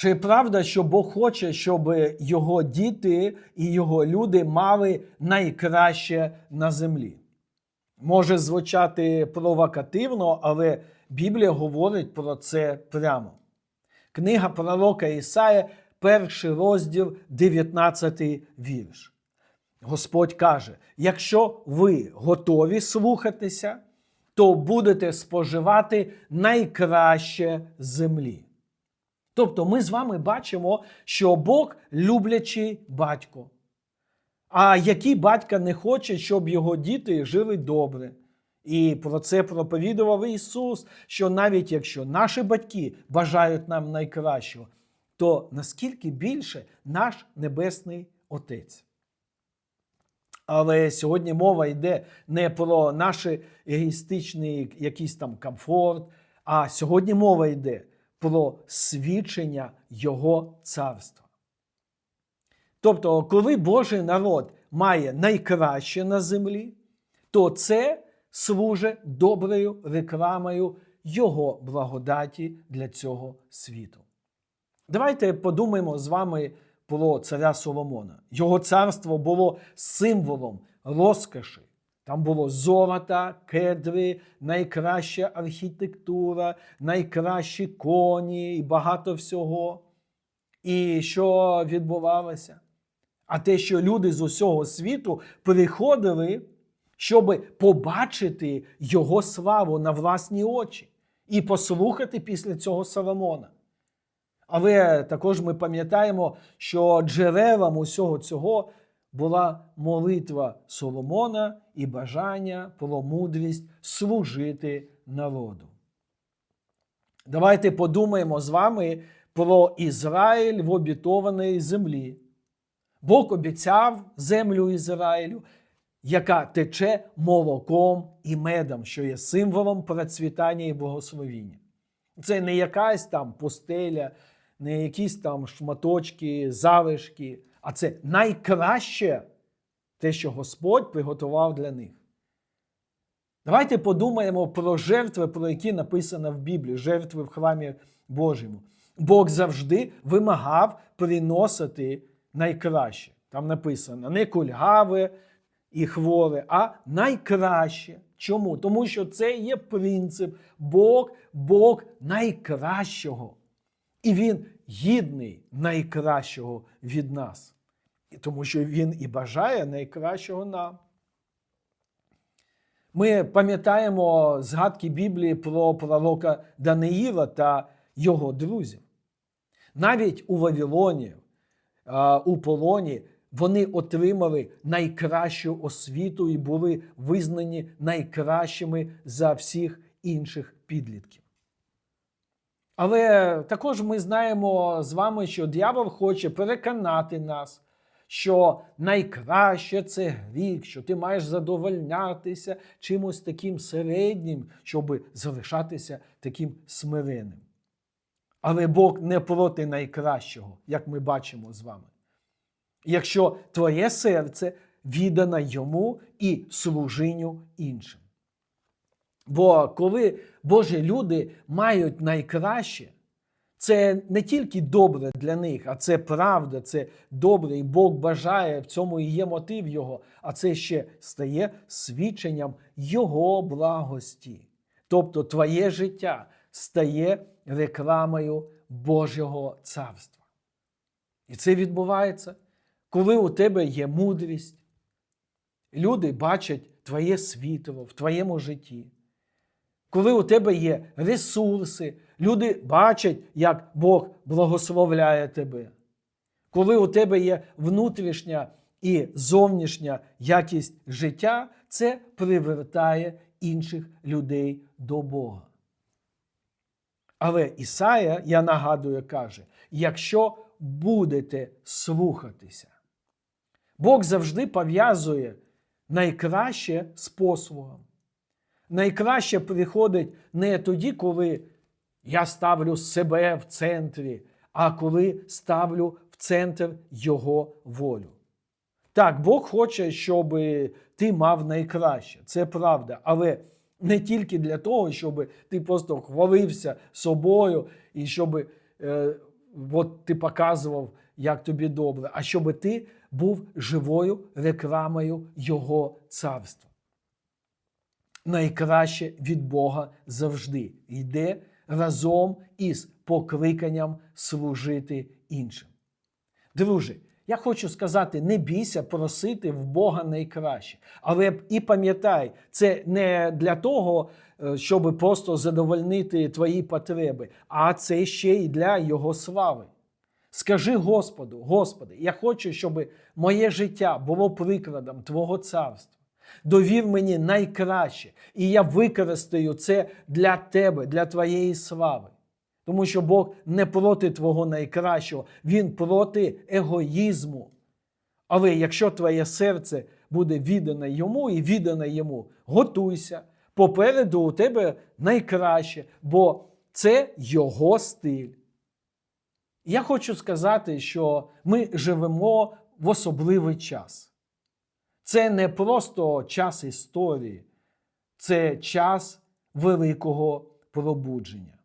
Чи правда, що Бог хоче, щоб його діти і його люди мали найкраще на землі? Може звучати провокативно, але Біблія говорить про це прямо. Книга пророка Ісая, перший розділ, 19 вірш. Господь каже: якщо ви готові слухатися, то будете споживати найкраще землі. Тобто ми з вами бачимо, що Бог люблячий батько. А який батька не хоче, щоб його діти жили добре. І про це проповідував Ісус, що навіть якщо наші батьки бажають нам найкращого, то наскільки більше наш Небесний Отець. Але сьогодні мова йде не про наш егоїстичний якийсь там комфорт, а сьогодні мова йде про свідчення Його царства. Тобто, коли Божий народ має найкраще на землі, то це служить доброю рекламою Його благодаті для цього світу. Давайте подумаємо з вами про царя Соломона. Його царство було символом розкоші. Там було золота, кедри, найкраща архітектура, найкращі коні і багато всього. І що відбувалося? А те, що люди з усього світу приходили, щоб побачити його славу на власні очі і послухати після цього Соломона. Але також ми пам'ятаємо, що джерелом усього цього була молитва Соломона і бажання про мудрість служити народу. Давайте подумаємо з вами про Ізраїль в обітованій землі. Бог обіцяв землю Ізраїлю, яка тече молоком і медом, що є символом процвітання і благословіння. Це не якась там пустеля, не якісь там шматочки, залишки, а це найкраще те, що Господь приготував для них. Давайте подумаємо про жертви, про які написано в Біблії, жертви в храмі Божому. Бог завжди вимагав приносити найкраще. Там написано не кульгаве і хворе, а найкраще. Чому? Тому що це є принцип Бог, Бог найкращого. І Він гідний найкращого від нас. Тому що Він і бажає найкращого нам. Ми пам'ятаємо згадки Біблії про пророка Даниїла та його друзів. Навіть у Вавилоні, у полоні, вони отримали найкращу освіту і були визнані найкращими за всіх інших підлітків. Але також ми знаємо з вами, що дьявол хоче переконати нас, що найкраще це гріх, що ти маєш задовольнятися чимось таким середнім, щоб залишатися таким смиренним. Але Бог не проти найкращого, як ми бачимо з вами. Якщо твоє серце віддано йому і служінню іншим. Бо коли Божі люди мають найкраще, це не тільки добре для них, а це правда, це добре, і Бог бажає, в цьому і є мотив Його, а це ще стає свідченням Його благості. Тобто твоє життя стає рекламою Божого царства. І це відбувається, коли у тебе є мудрість. Люди бачать твоє світло в твоєму житті. Коли у тебе є ресурси, люди бачать, як Бог благословляє тебе. Коли у тебе є внутрішня і зовнішня якість життя, це привертає інших людей до Бога. Але Ісая, я нагадую, каже: якщо будете слухатися, Бог завжди пов'язує найкраще з послугом. Найкраще приходить не тоді, коли я ставлю себе в центрі, а коли ставлю в центр Його волю. Так, Бог хоче, щоб ти мав найкраще, це правда. Але не тільки для того, щоб ти просто хвалився собою і щоб е, от ти показував, як тобі добре, а щоб ти був живою рекламою Його царства. Найкраще від Бога завжди йде разом із покликанням служити іншим. Друже, я хочу сказати: не бійся просити в Бога найкраще. Але і пам'ятай, це не для того, е, щоб просто задовольнити твої потреби, а це ще й для Його слави. Скажи Господу, Господи, я хочу, щоб моє життя було прикладом Твого царства. Довів мені найкраще, і я використаю це для тебе, для твоєї слави. Тому що Бог не проти твого найкращого, Він проти егоїзму. Але якщо твоє серце буде віддане йому і віддане йому, готуйся. Попереду у тебе найкраще, бо це його стиль. Я хочу сказати, що ми живемо в особливий час. Це не просто час історії, це час великого пробудження.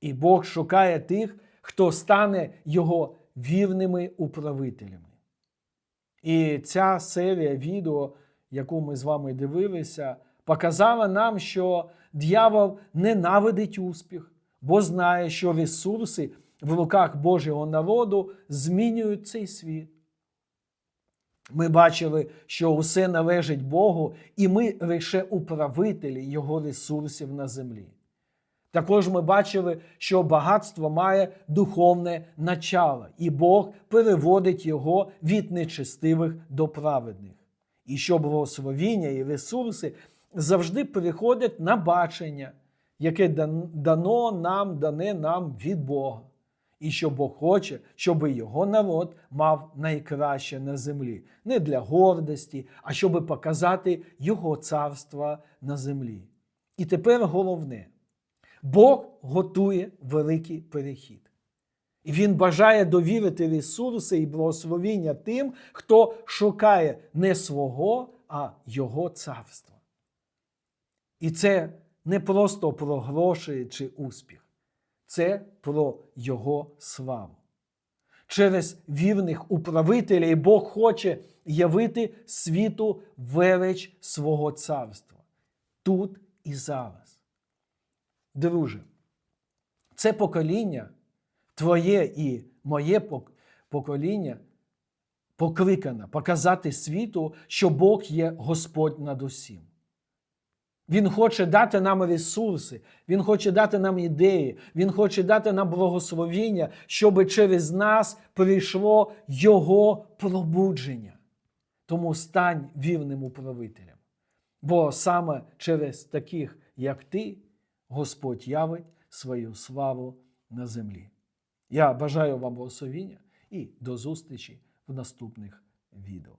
І Бог шукає тих, хто стане його вірними управителями. І ця серія відео, яку ми з вами дивилися, показала нам, що дьявол ненавидить успіх, бо знає, що ресурси в руках Божого народу змінюють цей світ. Ми бачили, що усе належить Богу, і ми лише управителі Його ресурсів на землі. Також ми бачили, що багатство має духовне начало, і Бог переводить його від нечестивих до праведних. І що благословіння і ресурси завжди переходять на бачення, яке дано нам, дане нам від Бога. І що Бог хоче, щоб його народ мав найкраще на землі, не для гордості, а щоб показати Його царство на землі. І тепер головне. Бог готує великий перехід. І Він бажає довірити ресурси і благословіння тим, хто шукає не свого, а Його царства. І це не просто про гроші чи успіх, це про Його славу. Через вірних управителів Бог хоче явити світу велич свого царства тут і зараз. Друже, це покоління, твоє і моє покоління покликане показати світу, що Бог є Господь над усім. Він хоче дати нам ресурси, Він хоче дати нам ідеї, Він хоче дати нам благословіння, щоб через нас прийшло Його пробудження. Тому стань вірним управителем. Бо саме через таких, як ти, Господь явить свою славу на землі. Я бажаю вам благословіння і до зустрічі в наступних відео.